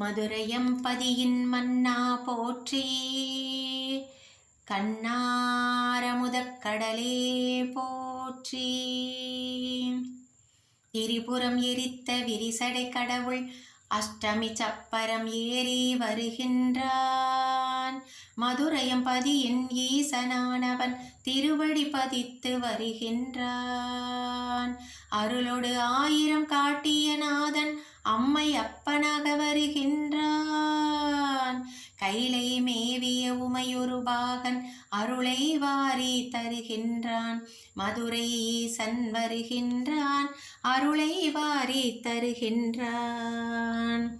மதுரையம் பதியின் மன்னா போற்றி கண்ணாரமுதக் கடலே போற்றி. திரிபுரம் எரித்த விரிசடை கடவுள் அஷ்டமி சப்பரம் ஏறி வருகின்றான். மதுரையம் பதியின் ஈசனானவன் திருவடி பதித்து வருகின்றான். அருளோடு ஆயிரம் காட்டிய நாதன் அம்மை அப்பனாக வருகின்றான். கைலை மேவிய உமையொரு பாகன் அருளை வாரி தருகின்றான். மதுரை ஈசன் வருகின்றான் அருளை வாரி தருகின்றான்.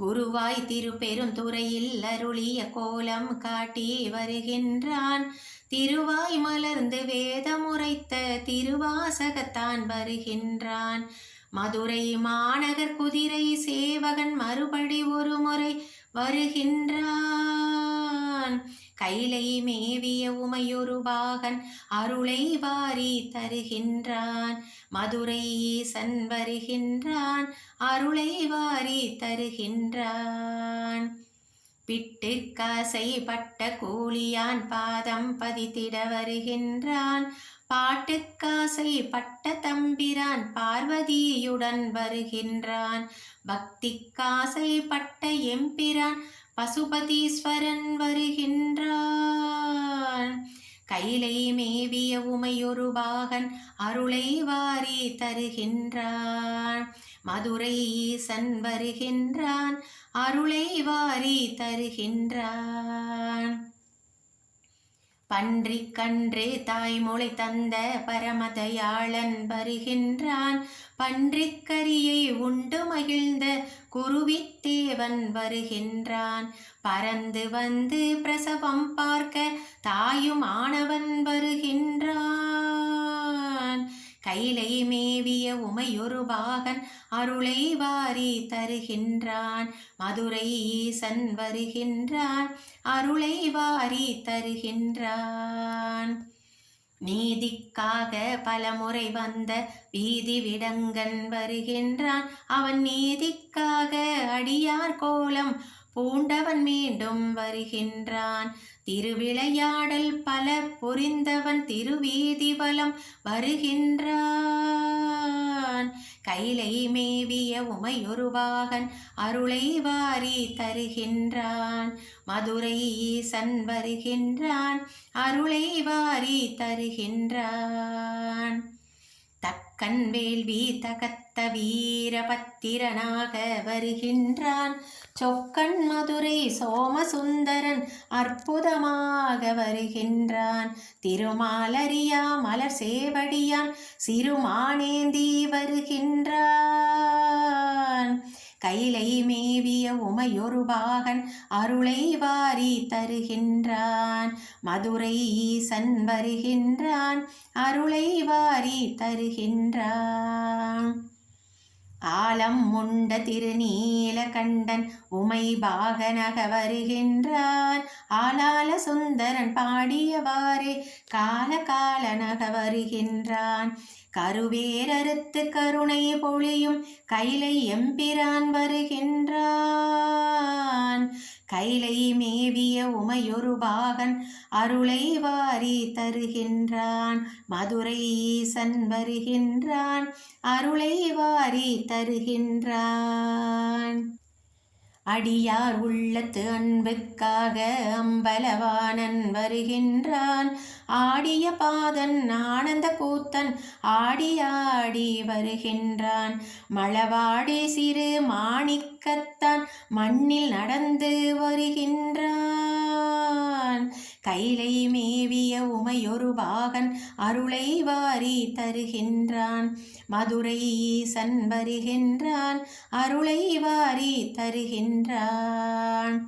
குருவாய் திருப்பெருந்துறையில் அருளிய கோலம் காட்டி வருகின்றான். திருவாய் மலர்ந்து வேதமுரைத்த திருவாசகத்தான் வருகின்றான். மதுரை மாநகர் குதிரை சேவகன் மறுபடி ஒரு முறை வருகின்றான். கைலை மேவிய உமையொரு பாகன் அருளை வாரி தருகின்றான். மதுரை ஈசன் வருகின்றான் அருளை வாரி தருகின்றான். பிட்டு காசை பட்ட கூலியான் பாதம் பதித்திட வருகின்றான். பாட்டுக்காசை பட்ட தம்பிரான் பார்வதியுடன் வருகின்றான். பக்திக்காசை பட்ட எம்பிரான் பசுபதீஸ்வரன் வருகின்றான். கையிலை மேவிய உமையொரு பாகன் அருளை வாரி தருகின்றான். மதுரை ஈசன் வருகின்றான் அருளை வாரி தருகின்றான். பன்றி கன்றே தாய்மொழி தந்த பரமதயாளன் வருகின்றான். பன்றிக்கரியை உண்டு மகிழ்ந்த குருவித்தேவன் வருகின்றான். பறந்து வந்து பிரசவம் பார்க்க தாயும் ஆனவன் வருகின்றான். கையிலை மேவிய உமையொரு பாகன் அருளை வாரி தருகின்றான். மதுரை ஈசன் வருகின்றான் அருளை வாரி தருகின்றான். நீதிக்காக பலமுறை வந்த வீதி விடங்கன் வருகின்றான். அவன் நீதிக்காக அடியார் கோலம் பூண்டவன் மீண்டும் வருகின்றான். திருவிளையாடல் பல புரிந்தவன் திருவீதி வலம் வருகின்றான். கைலை மேவிய உமையொருவாகன் அருளை வாரி தருகின்றான். மதுரை ஈசன் வருகின்றான் அருளை வாரி தருகின்றான். கண்வேள்வி தகத்த வீரபத்திரனாக வருகின்றான். சொக்கன் மதுரை சோமசுந்தரன் அற்புதமாக வருகின்றான். திருமாலரியா மலர் சேவடியான் சிறுமானேந்தி வருகின்றான். கைலை மே உமையொரு பாகன் அருளை வாரி தருகின்றான். மதுரை ஈசன் வருகின்றான் அருளை வாரி தருகின்றான். ஆலம் முண்ட திருநீலகண்டன் உமை பாகனக வருகின்றான். ஆலால சுந்தரன் பாடியவாறே கால காலனக வருகின்றான். கருவேரறுத்து கருணை பொழியும் கைலை எம்பிரான் வருகின்றான். கைலை மேவிய உமையொரு பாகன் அருளை வாரி தருகின்றான். மதுரை ஈசன் வருகின்றான் அருளை வாரி தருகின்றான். அடியார் உள்ளத்து அன்புக்காக அம்பலவானன் வருகின்றான். ஆடிய பாதன் ஆனந்த கூத்தன் ஆடியாடி வருகின்றான். மளவாடி சிறு மாணிக்கத்தான் மண்ணில் நடந்து வருகின்றான். கைலை மேவிய உமையொரு பாகன் அருளை வாரி தருகின்றான். மதுரை ஈசன் வருகின்றான் அருளை வாரி தருகின்றான்.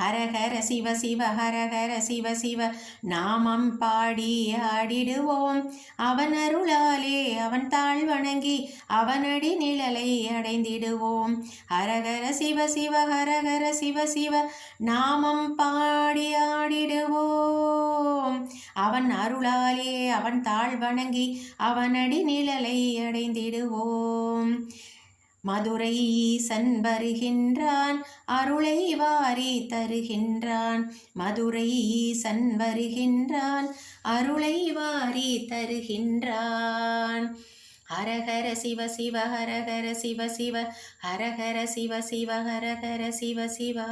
ஹரஹர சிவ சிவ ஹரஹர சிவ சிவ நாமம் பாடி ஆடிடுவோம். அவன் அருளாலே அவன் தாழ் வணங்கி அவனடி நிழலை அடைந்திடுவோம். ஹரஹர சிவ சிவ ஹரஹர சிவ சிவ நாமம் பாடி ஆடிடுவோம். அவன் அருளாலே அவன் தாழ் வணங்கி அவனடி நிழலை அடைந்திடுவோம். மதுரை ஈசன் வருகின்றான் அருளை வாரி தருகின்றான். மதுரை ஈசன் வருகின்றான் அருளை வாரி தருகின்றான். ஹரஹர சிவ சிவ ஹரஹர சிவ சிவ ஹரஹர சிவ சிவ ஹரஹர சிவ சிவா.